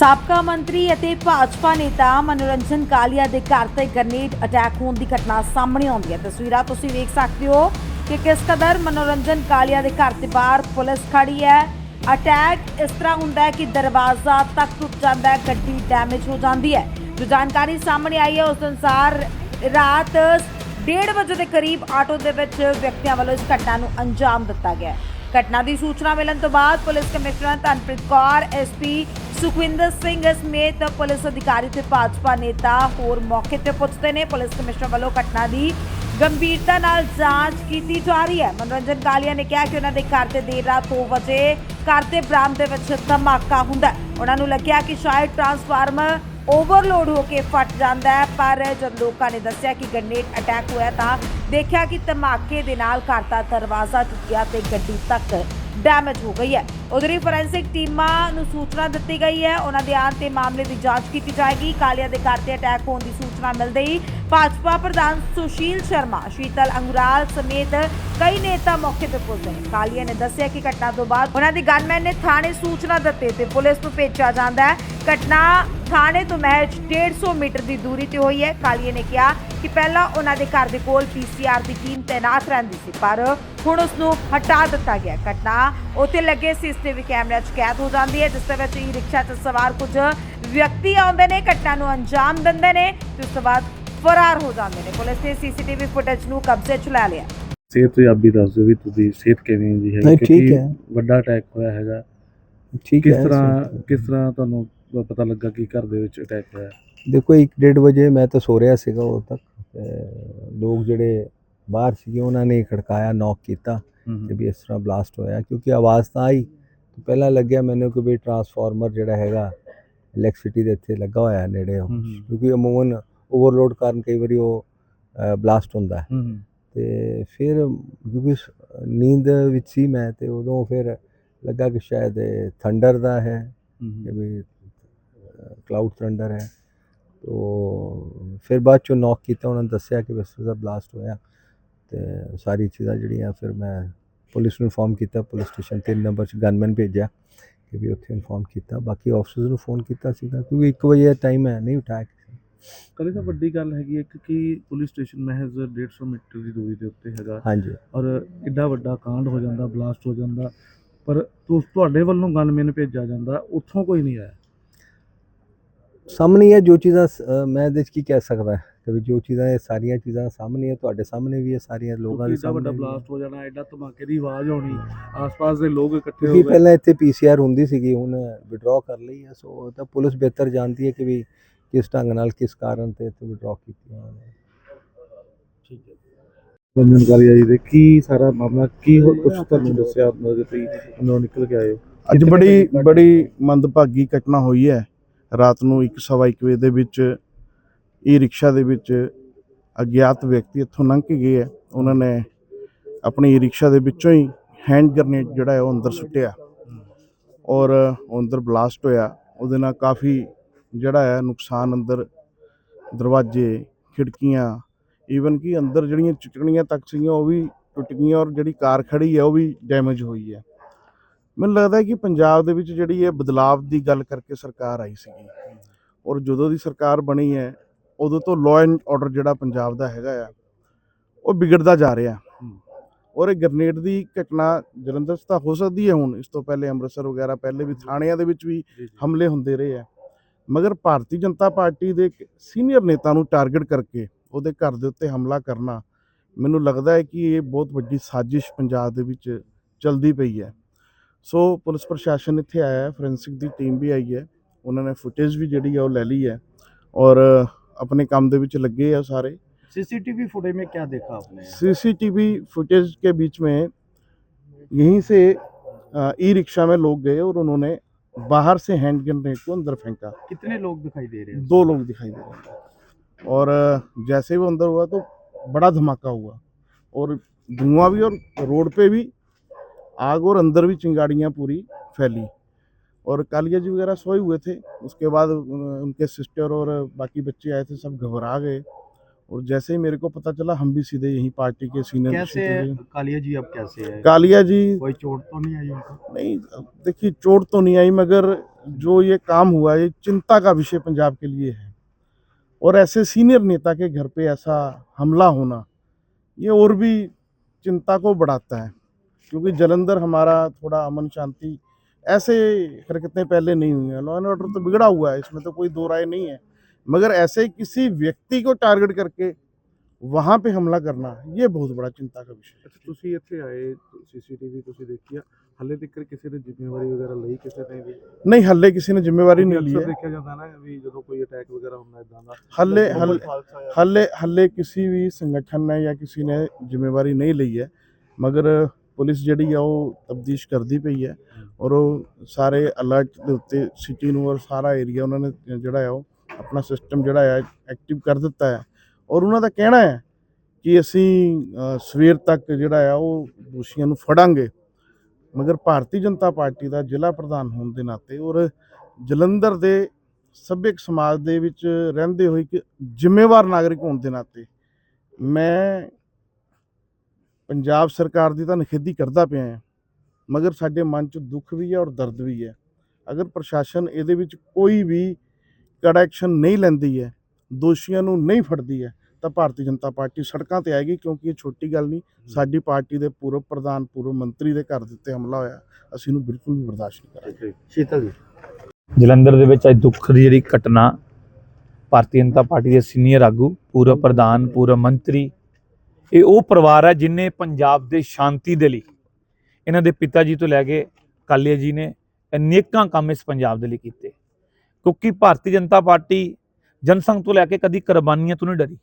ਸਾਬਕਾ ਮੰਤਰੀ ਅਤੇ ਭਾਜਪਾ ਨੇਤਾ ਮਨੋਰੰਜਨ ਕਾਲੀਆ ਦੇ ਘਰ ਤੇ ਗ੍ਰਨੇਡ ਅਟੈਕ ਹੋਣ ਦੀ ਘਟਨਾ ਸਾਹਮਣੇ ਆਉਂਦੀ ਹੈ। ਤਸਵੀਰਾਂ ਤੁਸੀਂ ਵੇਖ ਸਕਦੇ ਹੋ ਕਿ ਕਿਸ ਕਦਰ ਮਨੋਰੰਜਨ ਕਾਲੀਆ ਦੇ ਘਰ ਦੇ ਬਾਹਰ ਪੁਲਿਸ ਖੜੀ ਹੈ। ਅਟੈਕ ਇਸ ਤਰ੍ਹਾਂ ਹੁੰਦਾ ਹੈ ਕਿ ਦਰਵਾਜ਼ਾ ਤੱਕ ਟੁੱਟ ਜਾਂਦਾ ਹੈ, ਗੱਡੀ ਡੈਮੇਜ ਹੋ ਜਾਂਦੀ ਹੈ। ਜੋ ਜਾਣਕਾਰੀ ਸਾਹਮਣੇ ਆਈ ਹੈ, ਉਸ ਅਨੁਸਾਰ ਰਾਤ 1:30 ਵਜੇ ਦੇ ਕਰੀਬ ਆਟੋ ਦੇ ਵਿੱਚ ਵਿਅਕਤੀਆਂ ਵੱਲੋਂ ਇਸ ਘਟਨਾ ਨੂੰ ਅੰਜਾਮ ਦਿੱਤਾ ਗਿਆ ਘਟਨਾ ਦੀ ਸੂਚਨਾ ਮਿਲਣ ਤੋਂ ਬਾਅਦ police commissioner Dhanpreet Kaur SP Sukhwinder Singh ਸਮੇਤ ਪੁਲਿਸ ਅਧਿਕਾਰੀ ਤੇ ਭਾਜਪਾ ਨੇਤਾ ਹੋਰ ਮੌਕੇ ਤੇ ਪਹੁੰਚਦੇ ਨੇ। ਪੁਲਿਸ ਕਮਿਸ਼ਨਰ ਵੱਲੋਂ ਘਟਨਾ ਦੀ ਗੰਭੀਰਤਾ ਨਾਲ ਜਾਂਚ ਕੀਤੀ ਜਾ ਰਹੀ ਹੈ। ਮਨੋਰੰਜਨ ਕਾਲੀਆ ਨੇ ਕਿਹਾ ਕਿ ਉਹਨਾਂ ਦੇ ਘਰ ਤੇ ਦੇਰ ਰਾਤ 2 ਵਜੇ ਘਰ ਦੇ ਬਰਾਮਦੇ ਵਿੱਚ ਧਮਾਕਾ ਹੁੰਦਾ ਉਹਨਾਂ ਨੂੰ ਲੱਗਿਆ ਕਿ ਸ਼ਾਇਦ ਟਰਾਂਸਫਾਰਮਰ ਓਵਰਲੋਡ ਹੋ ਕੇ ਫਟ ਜਾਂਦਾ ਹੈ, ਪਰ ਜਦ ਲੋਕਾਂ ਨੇ ਦੱਸਿਆ ਕਿ ਗ੍ਰਨੇਡ ਅਟੈਕ ਹੋਇਆ ਤਾਂ ਦੇਖਿਆ ਕਿ ਧਮਾਕੇ ਦੇ ਨਾਲ ਘਰ ਦਾ ਦਰਵਾਜ਼ਾ ਟੁੱਟ ਗਿਆ ਤੇ ਗੱਡੀ ਤੱਕ ਡੈਮੇਜ ਹੋ ਗਈ ਹੈ। ਉਧਰ ਹੀ ਫੋਰੈਂਸਿਕ ਟੀਮਾਂ ਨੂੰ ਸੂਚਨਾ ਦਿੱਤੀ ਗਈ ਹੈ। ਉਹਨਾਂ ਦੇ ਆਉਣ ਤੇ ਮਾਮਲੇ ਦੀ ਜਾਂਚ ਕੀਤੀ ਜਾਏਗੀ। ਕਾਲੀਆ ਦੇ ਘਰ ਤੇ ਅਟੈਕ ਹੋਣ ਦੀ ਸੂਚਨਾ ਮਿਲਦੇ ਹੀ ਭਾਜਪਾ ਪ੍ਰਧਾਨ ਸੁਸ਼ੀਲ ਸ਼ਰਮਾ, ਸ਼ੀਤਲ ਅੰਗੁਰਾਲ ਸਮੇਤ ਕਈ ਨੇਤਾ ਮੌਕੇ ਤੇ ਪਹੁੰਚੇ ਨੇ। ਕਾਲੀਆ ਨੇ ਦੱਸਿਆ ਕਿ ਘਟਨਾ ਤੋਂ ਬਾਅਦ ਉਹਨਾਂ ਦੀ ਗਨਮੈਨ ਨੇ ਥਾਣੇ ਸੂਚਨਾ ਦਿੱਤੀ ਤੇ ਪੁਲਿਸ ਨੂੰ ਭੇਜਿਆ ਜਾਂਦਾ ਹੈ। ਘਟਨਾ ਥਾਣੇ ਤੋਂ ਮਹਿਜ 150 ਮੀਟਰ ਦੀ ਦੂਰੀ ਤੇ ਹੋਈ ਹੈ। ਕਾਲੀਏ ਨੇ ਕਿਹਾ ਕਿ ਪਹਿਲਾਂ ਉਹਨਾਂ ਦੇ ਘਰ ਦੇ ਕੋਲ ਪੀਸੀਆਰ ਦੀ ਟੀਮ ਤੈਨਾਤ ਰਹਿੰਦੀ ਸੀ, ਪਰ ਹੁਣ ਉਸ ਨੂੰ ਹਟਾ ਦਿੱਤਾ ਗਿਆ। ਘਟਨਾ ਉੱਥੇ ਲੱਗੇ ਸੀ ਸੀਸੀਟੀਵੀ ਕੈਮਰਿਆਂ 'ਚ ਕੈਦ ਹੋ ਜਾਂਦੀ ਹੈ ਜਿਸ ਦੇ ਵਿੱਚ ਈ ਰਿਕਸ਼ਾ 'ਤੇ ਸਵਾਰ ਕੁਝ ਵਿਅਕਤੀ ਆਉਂਦੇ ਨੇ ਘਟਨਾ ਨੂੰ ਅੰਜਾਮ ਦਿੰਦੇ ਨੇ ਤੇ ਉਸ ਤੋਂ ਬਾਅਦ ਫਰਾਰ ਹੋ ਜਾਂਦੇ ਨੇ। ਪੁਲਿਸ ਨੇ ਸੀਸੀਟੀਵੀ ਫੁਟੇਜ ਨੂੰ ਕਬਜ਼ੇ 'ਚ ਲੈ ਲਿਆ। ਸਿਹਤ ਤੇ ਆਪ ਵੀ ਦੱਸ ਦਿਓ ਵੀ ਤੁਹਾਡੀ ਸਿਹਤ ਕਿਵੇਂ ਦੀ ਹੈ ਨਹੀਂ, ਠੀਕ ਹੈ। ਵੱਡਾ ਅਟੈਕ ਹੋਇਆ ਹੈਗਾ। ਠੀਕ ਕਿਸ ਹੈ ਤਰ੍ਹਾਂ ਕਿਸ ਤਰ੍ਹਾਂ ਤੁਹਾਨੂੰ ਪ- ਪਤਾ ਲੱਗਾ ਕਿ ਘਰ ਦੇ ਵਿੱਚ ਅਟੈਕ ਹੋਇਆ? ਦੇਖੋ 1:30 ਵਜੇ ਮੈਂ ਤਾਂ ਸੋ ਰਿਹਾ ਸੀਗਾ ਉਦੋਂ ਤੱਕ। ਤੇ ਲੋਕ ਜਿਹੜੇ ਬਾਹਰ ਸੀਗੇ ਉਹਨਾਂ ਨੇ ਖੜਕਾਇਆ ਨੌਕ ਕੀਤਾ ਹੂੰ ਕਿ ਵੀ ਇਸ ਤਰ੍ਹਾਂ ਬਲਾਸਟ ਹੋਇਆ ਕਿਉਂਕਿ ਆਵਾਜ਼ ਤਾਂ ਆਈ। ਪਹਿਲਾਂ ਲੱਗਿਆ ਮੈਨੂੰ ਕਿ ਵੀ ਟਰਾਂਸਫਾਰਮਰ ਜਿਹੜਾ ਹੈਗਾ ਇਲੈਕਟ੍ਰਿਸਿਟੀ ਦੇ ਇੱਥੇ ਲੱਗਾ ਹੋਇਆ ਨੇੜੇ ਉਹ। ਕਿਉਂਕਿ ਅਮੂਮਨ ਓਵਰਲੋਡ ਕਾਰਨ ਕਈ ਵਾਰੀ ਉਹ ਬਲਾਸਟ ਹੁੰਦਾ ਤੇ ਫਿਰ ਕਿਉਂਕਿ ਨੀਂਦ ਵਿੱਚ ਸੀ ਮੈਂ ਤੇ ਉਦੋਂ ਫਿਰ ਲੱਗਾ ਕਿ ਸ਼ਾਇਦ ਥੰਡਰ ਦਾ ਹੈ ਕਿ ਵੀ ਕਲਾਊਡ ਥੰਡਰ ਹੈ। ਤੋ ਫਿਰ ਬਾਅਦ ਚੋਂ ਨੌਕ ਕੀਤਾ ਉਹਨਾਂ ਨੇ ਦੱਸਿਆ ਕਿ ਵੈਸੇ ਦਾ ਬਲਾਸਟ ਹੋਇਆ ਤੇ ਸਾਰੀ ਚੀਜ਼ਾਂ ਜਿਹੜੀਆਂ ਫਿਰ ਮੈਂ ਪੁਲਿਸ ਨੂੰ ਇਨਫੋਰਮ ਕੀਤਾ ਪੁਲਿਸ ਸਟੇਸ਼ਨ 3 ਨੰਬਰ 'ਚ ਗਨਮੈਨ ਭੇਜਿਆ ਕਿ ਵੀ ਉੱਥੇ ਇਨਫੋਰਮ ਕੀਤਾ। ਬਾਕੀ ਆਫਿਸਰਸ ਨੂੰ ਫੋਨ ਕੀਤਾ ਸੀਗਾ ਕਿਉਂਕਿ 1 ਵਜੇ ਦਾ ਟਾਈਮ ਹੈ ਨਹੀਂ ਉਠਾਇਆ ਕਿਸੇ ਨੇ। ਕਦੇ ਤਾਂ ਵੱਡੀ ਗੱਲ ਹੈਗੀ ਹੈ ਕਿ ਕਿ ਪੁਲਿਸ ਸਟੇਸ਼ਨ ਮਹਿਜ਼ 150 ਮੀਟਰ ਦੀ ਦੂਰੀ ਦੇ ਉੱਤੇ ਹੈਗਾ। ਹਾਂਜੀ। ਔਰ ਐਡਾ ਵੱਡਾ ਕਾਂਡ ਹੋ ਜਾਂਦਾ ਬਲਾਸਟ ਹੋ ਜਾਂਦਾ ਪਰ ਤੁਸ ਤੁਹਾਡੇ ਵੱਲੋਂ ਗਨਮੈਨ ਭੇਜਿਆ ਜਾਂਦਾ ਉੱਥੋਂ ਕੋਈ ਨਹੀਂ ਆਇਆ। ਸਾਹਮਣੇ ਹੀ ਹੈ ਜੋ ਚੀਜ਼ਾਂ ਮੈਂ ਇਹਦੇ 'ਚ ਕੀ ਕਹਿ ਸਕਦਾ ਕਿ ਵੀ ਜੋ ਚੀਜ਼ਾਂ ਇਹ ਸਾਰੀਆਂ ਚੀਜ਼ਾਂ ਸਾਹਮਣੇ ਹੈ ਤੁਹਾਡੇ ਸਾਹਮਣੇ ਵੀ ਹੈ ਸਾਰੀਆਂ ਲੋਕਾਂ ਦੇ ਸਾਹਮਣੇ ਵੱਡਾ ਹੈ। ਬਲਾਸਟ ਹੋ ਜਾਣਾ ਐਡਾ ਧਮਾਕੇ ਦੀ ਆਵਾਜ਼ ਆਉਣੀ ਆਸ-ਪਾਸ ਦੇ ਲੋਕ ਇਕੱਠੇ ਹੋ ਗਏ। ਪਹਿਲਾਂ ਇੱਥੇ ਪੀਸੀਆਰ ਹੁੰਦੀ ਸੀਗੀ ਹੁਣ ਵਿਡਰਾਅ ਕਰ ਲਈ ਹੈ ਸੋ ਤਾਂ ਪੁਲਿਸ ਬਿਹਤਰ ਜਾਣਦੀ ਹੈ ਕਿ ਵੀ ਕਿਸ ਢੰਗ ਨਾਲ ਕਿਸ ਕਾਰਨ ਤੇ ਇੱਥੇ ਵਿਡਰਾਅ ਕੀਤੀ ਨੇ। ਠੀਕ ਹੈ। ਬੰਦਨ ਕਾਲੀਆ ਜੀ ਦੇ ਕੀ ਸਾਰਾ ਮਾਮਲਾ ਕੀ ਕੁਝ ਤੁਹਾਨੂੰ ਦੱਸਿਆ ਉਹਨਾਂ ਦੇ ਤੁਸੀਂ ਅੰਦਰੋਂ ਨਿਕਲ ਕੇ ਆਏ ਹੋ? ਅੱਜ ਬੜੀ ਬੜੀ ਮੰਦਭਾਗੀ ਘਟਨਾ ਹੋਈ ਹੈ। ਰਾਤ ਨੂੰ 1:30 ਵਜੇ ਦੇ ਵਿੱਚ ਈ ਰਿਕਸ਼ਾ ਦੇ ਵਿੱਚ ਅਗਿਆਤ ਵਿਅਕਤੀ ਇੱਥੋਂ ਲੰਘ ਕੇ ਗਏ ਹੈ ਉਹਨਾਂ ਨੇ ਆਪਣੀ ਈ ਰਿਕਸ਼ਾ ਦੇ ਵਿੱਚੋਂ ਹੀ ਹੈਂਡ ਗ੍ਰਨੇਡ ਜਿਹੜਾ ਹੈ ਉਹ ਅੰਦਰ ਸੁੱਟਿਆ ਔਰ ਉਹ ਅੰਦਰ ਬਲਾਸਟ ਹੋਇਆ। ਉਹਦੇ ਨਾਲ ਕਾਫੀ ਜਿਹੜਾ ਹੈ ਨੁਕਸਾਨ ਅੰਦਰ ਦਰਵਾਜ਼ੇ, ਖਿੜਕੀਆਂ ਈਵਨ ਕਿ ਅੰਦਰ ਜਿਹੜੀਆਂ ਚਿਚਕਣੀਆਂ ਤੱਕ ਸੀਗੀਆਂ ਉਹ ਵੀ ਟੁੱਟ ਗਈਆਂ ਔਰ ਜਿਹੜੀ ਕਾਰ ਖੜੀ ਹੈ ਉਹ ਵੀ ਡੈਮੇਜ ਹੋਈ ਹੈ। ਮੈਨੂੰ ਲੱਗਦਾ ਹੈ ਕਿ ਪੰਜਾਬ ਦੇ ਵਿੱਚ ਜਿਹੜੀ ਇਹ ਬਦਲਾਵ ਦੀ ਗੱਲ ਕਰਕੇ ਸਰਕਾਰ ਆਈ ਸੀਗੀ ਔਰ ਜਦੋਂ ਦੀ ਸਰਕਾਰ ਬਣੀ ਹੈ ਉਦੋਂ ਤੋਂ ਲਾਅ ਐਂਡ ਆਰਡਰ ਜਿਹੜਾ ਪੰਜਾਬ ਦਾ ਹੈਗਾ ਆ ਉਹ ਵਿਗੜਦਾ ਜਾ ਰਿਹਾ। ਔਰ ਇਹ ਗ੍ਰਨੇਡ ਦੀ ਘਟਨਾ ਜਲੰਧਰ 'ਚ ਤਾਂ ਹੋ ਸਕਦੀ ਹੈ ਹੁਣ ਇਸ ਤੋਂ ਪਹਿਲੇ ਅੰਮ੍ਰਿਤਸਰ ਵਗੈਰਾ ਪਹਿਲੇ ਵੀ ਥਾਣਿਆਂ ਦੇ ਵਿੱਚ ਵੀ ਹਮਲੇ ਹੁੰਦੇ ਰਹੇ ਆ। ਮਗਰ ਭਾਰਤੀ ਜਨਤਾ ਪਾਰਟੀ ਦੇ ਸੀਨੀਅਰ ਨੇਤਾ ਨੂੰ ਟਾਰਗੇਟ ਕਰਕੇ ਉਹਦੇ ਘਰ ਦੇ ਉੱਤੇ ਹਮਲਾ ਕਰਨਾ ਮੈਨੂੰ ਲੱਗਦਾ ਹੈ ਕਿ ਇਹ ਬਹੁਤ ਵੱਡੀ ਸਾਜ਼ਿਸ਼ ਪੰਜਾਬ ਦੇ ਵਿੱਚ ਚਲਦੀ ਪਈ ਹੈ। ਸੋ ਪੁਲਿਸ ਪ੍ਰਸ਼ਾਸਨ ਇੱਥੇ ਆਇਆ ਹੈ ਫੋਰੈਂਸਿਕ ਦੀ ਟੀਮ ਵੀ ਆਈ ਹੈ ਉਹਨਾਂ ਨੇ ਫੁਟੇਜ ਵੀ ਜਿਹੜੀ ਹੈ ਉਹ ਲੈ ਲਈ ਹੈ ਔਰ ਆਪਣੇ ਕੰਮ ਦੇ ਵਿੱਚ ਲੱਗੇ ਆ ਸਾਰੇ सीसीटीवी फुटेज में क्या देखा आपने सीसीटीवी फुटेज के बीच में यहीं से ई रिक्शा में लोग गए और उन्होंने बाहर से हैंड ग्रेनेड को अंदर फेंका कितने लोग दिखाई दे रहे हैं दो लोग दिखाई दे रहे हैं और अ, जैसे ही वो अंदर हुआ तो बड़ा धमाका हुआ और धुआं भी और रोड पे भी आग और अंदर भी चिंगाड़ियाँ पूरी फैली। और कालिया जी वगैरह सोए हुए थे। उसके बाद उनके सिस्टर और बाकी बच्चे आए थे सब घबरा गए। और जैसे ही मेरे को पता चला हम भी सीधे यही पार्टी के सीनियर कैसे कालिया जी अब कैसे है? कालिया जी कोई चोट तो नहीं आई उनको? नहीं देखिए चोट तो नहीं आई मगर जो ये काम हुआ ये चिंता का विषय पंजाब के लिए है। और ऐसे सीनियर नेता के घर पे ऐसा हमला होना ये और भी चिंता को बढ़ाता है। क्योंकि जलंधर हमारा थोड़ा अमन शांति ऐसे हरकतें पहले नहीं हुई हैं लॉ एंड ऑर्डर तो बिगड़ा हुआ है इसमें तो कोई दो राय नहीं है मगर ऐसे किसी व्यक्ति को टारगेट करके वहाँ पे हमला करना ये बहुत बड़ा चिंता का विषय है ਅੱਛਾ ਤੁਸੀਂ ਇੱਥੇ ਆਏ ਸੀਸੀਟੀਵੀ ਤੁਸੀਂ ਦੇਖੀ ਆ ਹੱਲੇ ਤੱਕ ਕਿਸੇ ਨੇ ਜ਼ਿੰਮੇਵਾਰੀ ਵਗੈਰਾ ਲਈ ਕਿਸੇ ਨੇ ਵੀ नहीं हल्ले किसी ने जिम्मेवारी नहीं ली ਅਕਸਰ है ਦੇਖਿਆ ਜਾਂਦਾ ਨਾ ਵੀ ਜਦੋਂ ਕੋਈ ਅਟੈਕ ਵਗੈਰਾ ਹੁੰਦਾ ਇਦਾਂ ਦਾ हल्ले ਬਹੁਤ हल्ले ਖਾਲਸਾ ਆ। हल्ले हल्ले किसी भी संगठन ने या किसी ने जिम्मेवारी नहीं ਲਈ ਹੈ ਮਗਰ ਪੁਲਿਸ ਜਿਹੜੀ ਆ ਉਹ ਤਬਦੀਸ਼ ਕਰਦੀ ਪਈ ਹੈ ਔਰ ਉਹ ਸਾਰੇ ਅਲਰਟ ਦੇ ਉੱਤੇ ਸਿਟੀ ਨੂੰ ਔਰ ਸਾਰਾ ਏਰੀਆ ਉਹਨਾਂ ਨੇ ਜਿਹੜਾ ਆ ਉਹ ਆਪਣਾ ਸਿਸਟਮ ਜਿਹੜਾ ਆ ਐਕਟਿਵ ਕਰ ਦਿੱਤਾ ਹੈ ਔਰ ਉਹਨਾਂ ਦਾ ਕਹਿਣਾ ਹੈ ਕਿ ਅਸੀਂ ਸਵੇਰ ਤੱਕ ਜਿਹੜਾ ਆ ਉਹ ਦੋਸ਼ੀਆਂ ਨੂੰ ਫੜਾਂਗੇ। ਮਗਰ ਭਾਰਤੀ ਜਨਤਾ ਪਾਰਟੀ ਦਾ ਜ਼ਿਲ੍ਹਾ ਪ੍ਰਧਾਨ ਹੋਣ ਦੇ ਨਾਤੇ ਔਰ ਜਲੰਧਰ ਦੇ ਸੱਭਿਅਕ ਸਮਾਜ ਦੇ ਵਿੱਚ ਰਹਿੰਦੇ ਹੋਏ ਇੱਕ ਜ਼ਿੰਮੇਵਾਰ ਨਾਗਰਿਕ ਹੋਣ ਦੇ ਨਾਤੇ ਮੈਂ ਪੰਜਾਬ ਸਰਕਾਰ ਦੀ ਤਾਂ ਨਖੇਦੀ ਕਰਦਾ ਪਿਆ ਹੈ ਮਗਰ ਸਾਡੇ ਮਨ 'ਚ ਦੁੱਖ ਵੀ ਹੈ ਔਰ ਦਰਦ ਵੀ ਹੈ। ਅਗਰ ਪ੍ਰਸ਼ਾਸਨ ਇਹਦੇ ਵਿੱਚ ਕੋਈ ਵੀ ਕੜਾ ਐਕਸ਼ਨ ਨਹੀਂ ਲੈਂਦੀ ਹੈ ਦੋਸ਼ੀਆਂ ਨੂੰ ਨਹੀਂ ਫੜਦੀ ਹੈ ਤਾਂ ਭਾਰਤੀ ਜਨਤਾ ਪਾਰਟੀ ਸੜਕਾਂ ਤੇ ਆਏਗੀ ਕਿਉਂਕਿ ਇਹ ਛੋਟੀ ਗੱਲ ਨਹੀਂ ਸਾਡੀ ਪਾਰਟੀ ਦੇ ਪੂਰਵ ਪ੍ਰਧਾਨ ਪੂਰਵ ਮੰਤਰੀ ਦੇ ਘਰ ਦੇ ਉੱਤੇ ਹਮਲਾ ਹੋਇਆ ਅਸੀਂ ਇਹਨੂੰ ਬਿਲਕੁਲ ਵੀ ਬਰਦਾਸ਼ਤ ਨਹੀਂ ਕਰਾਂਗੇ। ਸ਼ੀਤਲ ਜੀ। ਜਲੰਧਰ ਦੇ ਵਿੱਚ ਅੱਜ ਦੁੱਖ ਦੀ ਜਿਹੜੀ ਘਟਨਾ ਭਾਰਤੀ ਜਨਤਾ ਪਾਰਟੀ ਦੇ ਸੀਨੀਅਰ ਆਗੂ ਪੂਰਵ ਪ੍ਰਧਾਨ ਪੂਰਵ ਮੰਤਰੀ ਇਹ ਉਹ ਪਰਿਵਾਰ ਹੈ ਜਿਨੇ ਪੰਜਾਬ ਦੇ ਸ਼ਾਂਤੀ ਦੇ ਲਈ ਇਹਨਾਂ ਦੇ ਪਿਤਾ ਜੀ ਤੋਂ ਲੈ ਕੇ ਕਾਲੀਆ ਜੀ ਨੇ ਅਨੇਕਾਂ ਕੰਮ ਇਸ ਪੰਜਾਬ ਦੇ ਲਈ ਕੀਤੇ। ਕਿਉਂਕਿ ਭਾਰਤੀ ਜਨਤਾ ਪਾਰਟੀ ਜਨਸੰਘ ਤੋਂ ਲੈ ਕੇ ਕਦੀ ਕੁਰਬਾਨੀਆਂ ਤੋਂ ਨਹੀਂ ਡਰੀ।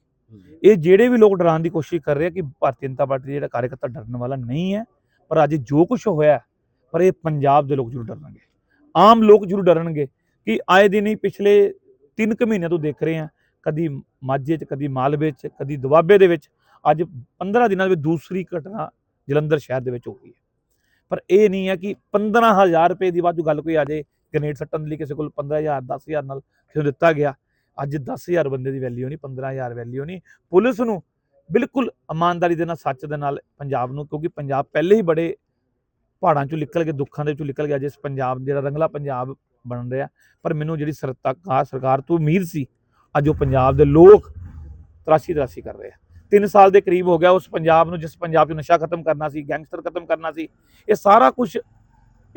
ਇਹ ਜਿਹੜੇ ਵੀ ਲੋਕ ਡਰਾਉਣ ਦੀ ਕੋਸ਼ਿਸ਼ ਕਰ ਰਹੇ ਆ ਕਿ ਭਾਰਤੀ ਜਨਤਾ ਪਾਰਟੀ ਦਾ ਜਿਹੜਾ ਕਾਰਜਕਰਤਾ ਡਰਨ ਵਾਲਾ ਨਹੀਂ ਹੈ, ਪਰ ਅੱਜ ਜੋ ਕੁਝ ਹੋਇਆ, ਪਰ ਇਹ ਪੰਜਾਬ ਦੇ ਲੋਕ ਜ਼ਰੂਰ ਡਰਨਗੇ। ਆਮ ਲੋਕ ਜ਼ਰੂਰ ਡਰਨਗੇ ਕਿ ਆਏ ਦਿਨ ਹੀ ਪਿਛਲੇ 3 ਕੁ ਮਹੀਨਿਆਂ ਤੋਂ ਦੇਖ ਰਹੇ ਆ, ਕਦੀ ਮਾਝੇ 'ਚ, ਕਦੀ ਮਾਲਵੇ 'ਚ, ਕਦੀ ਦੁਆਬੇ ਦੇ ਵਿੱਚ ਅੱਜ 15 ਦਿਨਾਂ ਦੇ ਵਿੱਚ ਦੂਸਰੀ ਘਟਨਾ ਜਲੰਧਰ ਸ਼ਹਿਰ ਦੇ ਵਿੱਚ ਹੋ ਗਈ ਹੈ। ਪਰ ਇਹ ਨਹੀਂ ਹੈ ਕਿ 15000 ਰੁਪਏ ਦੀ ਬਾਅਦ ਗੱਲ ਕੋਈ ਆ ਜਾਏ ਗ੍ਰੇਨੇਡ ਸੱਟਣ ਦੇ ਲਈ ਕਿਸੇ ਕੋਲ 15000 10000 ਨਾਲ ਕਿਸੇ ਨੂੰ ਦਿੱਤਾ ਗਿਆ। ਅੱਜ 10000 ਬੰਦੇ ਦੀ ਵੈਲਿਊ ਨਹੀਂ 15000 ਵੈਲਿਊ ਨਹੀਂ। ਪੁਲਿਸ ਨੂੰ ਬਿਲਕੁਲ ਇਮਾਨਦਾਰੀ ਦੇ ਨਾਲ, ਸੱਚ ਦੇ ਨਾਲ ਪੰਜਾਬ ਨੂੰ, ਕਿਉਂਕਿ ਪੰਜਾਬ ਪਹਿਲੇ ਹੀ ਬੜੇ ਪਹਾੜਾਂ ਚੋਂ ਨਿਕਲ ਕੇ, ਦੁੱਖਾਂ ਦੇ ਵਿੱਚੋਂ ਨਿਕਲ ਗਿਆ, ਜਿਸ ਪੰਜਾਬ, ਜਿਹੜਾ ਰੰਗਲਾ ਪੰਜਾਬ ਬਣ ਰਿਹਾ। ਪਰ ਮੈਨੂੰ ਜਿਹੜੀ ਸਰਕਾਰ ਸਰਕਾਰ ਤੋਂ ਉਮੀਦ ਸੀ, ਅੱਜ ਉਹ ਪੰਜਾਬ ਦੇ ਲੋਕ ਤਰਾਸ਼ੀ ਤਰਾਸ਼ੀ ਕਰ ਰਹੇ ਆ। 3 ਸਾਲ ਦੇ ਕਰੀਬ ਹੋ ਗਿਆ ਉਸ ਪੰਜਾਬ ਨੂੰ, ਜਿਸ ਪੰਜਾਬ 'ਚ ਨਸ਼ਾ ਖਤਮ ਕਰਨਾ ਸੀ, ਗੈਂਗਸਟਰ ਖਤਮ ਕਰਨਾ ਸੀ, ਇਹ ਸਾਰਾ ਕੁਝ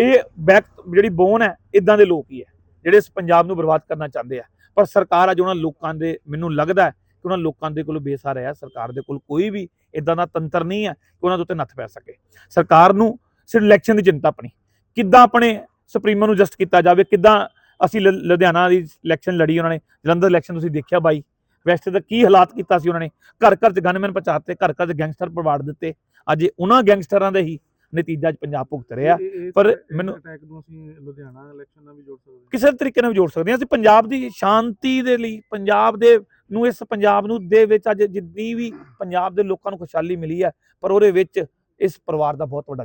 ਇਹ ਬੈਕ ਜਿਹੜੀ ਬੋਨ ਹੈ ਇਦਾਂ ਦੇ ਲੋਕ ਹੀ ਹੈ, ਜਿਹੜੇ ਇਸ ਪੰਜਾਬ ਨੂੰ ਬਰਬਾਦ ਕਰਨਾ ਚਾਹੁੰਦੇ ਆ। ਪਰ ਸਰਕਾਰ ਅੱਜ ਉਹਨਾਂ ਲੋਕਾਂ ਦੇ, ਮੈਨੂੰ ਲੱਗਦਾ ਹੈ ਕਿ ਉਹਨਾਂ ਲੋਕਾਂ ਦੇ ਕੋਲ ਬੇਸਹਾਰਾ ਹੈ, ਸਰਕਾਰ ਦੇ ਕੋਲ ਕੋਈ ਵੀ ਇਦਾਂ ਦਾ ਤੰਤਰ ਨਹੀਂ ਹੈ ਕਿ ਉਹਨਾਂ ਦੇ ਉੱਤੇ ਨੱਥ ਪੈ ਸਕੇ। ਸਰਕਾਰ ਨੂੰ ਸਿਰ ਇਲੈਕਸ਼ਨ ਦੀ ਚਿੰਤਾ ਆਪਣੀ, ਕਿੱਦਾਂ ਆਪਣੇ ਸੁਪਰੀਮੋ ਨੂੰ ਜਸਟ ਕੀਤਾ ਜਾਵੇ, ਕਿੱਦਾਂ ਅਸੀਂ ਲ- ਲੁਧਿਆਣਾ ਦੀ ਇਲੈਕਸ਼ਨ ਲੜੀ ਉਹਨਾਂ ਨੇ, ਜਲੰਧਰ ਇਲੈਕਸ਼ਨ ਤੁਸੀਂ ਦੇਖਿਆ ਬਾਈ ਵੈਸਟ ਦਾ ਕੀ ਹਾਲਾਤ ਕੀਤਾ ਸੀ ਉਹਨਾਂ ਨੇ? ਘਰ ਘਰ ਚ ਗਨਮੈਨ ਪਹੁੰਚਾਤੇ ਘਰ ਘਰ ਚ ਗੈਂਗਸਟਰ ਪਵਾੜ ਦਿੱਤੇ। ਅੱਜ ਉਹਨਾਂ ਗੈਂਗਸਟਰਾਂ ਦੇ ਹੀ ਨਤੀਜਾ ਪੰਜਾਬ ਭੁਗਤ ਰਿਹਾ। ਪਰ ਮੈਨੂੰ- ਅਟੈਕ ਨੂੰ ਅਸੀਂ ਲੁਧਿਆਣਾ ਇਲੈਕਸ਼ਨ ਨਾਲ ਵੀ ਜੋੜ ਸਕਦੇ ਹਾਂ। ਕਿਸੇ ਤਰੀਕੇ ਨਾਲ ਵੀ ਜੋੜ ਸਕਦੇ ਹਾਂ। ਅਸੀਂ ਪੰਜਾਬ ਦੀ ਸ਼ਾਂਤੀ ਦੇ ਲਈ ਪੰਜਾਬ ਦੇ ਨੂੰ ਇਸ ਪੰਜਾਬ ਨੂੰ ਦੇ ਵਿੱਚ ਅੱਜ ਜਿੰਨੀ ਵੀ ਪੰਜਾਬ ਦੇ ਲੋਕਾਂ ਨੂੰ ਖੁਸ਼ਹਾਲੀ ਮਿਲੀ ਹੈ ਪਰ ਉਹਦੇ ਵਿੱਚ ਇਸ ਪਰਿਵਾਰ ਦਾ ਬਹੁਤ ਵੱਡਾ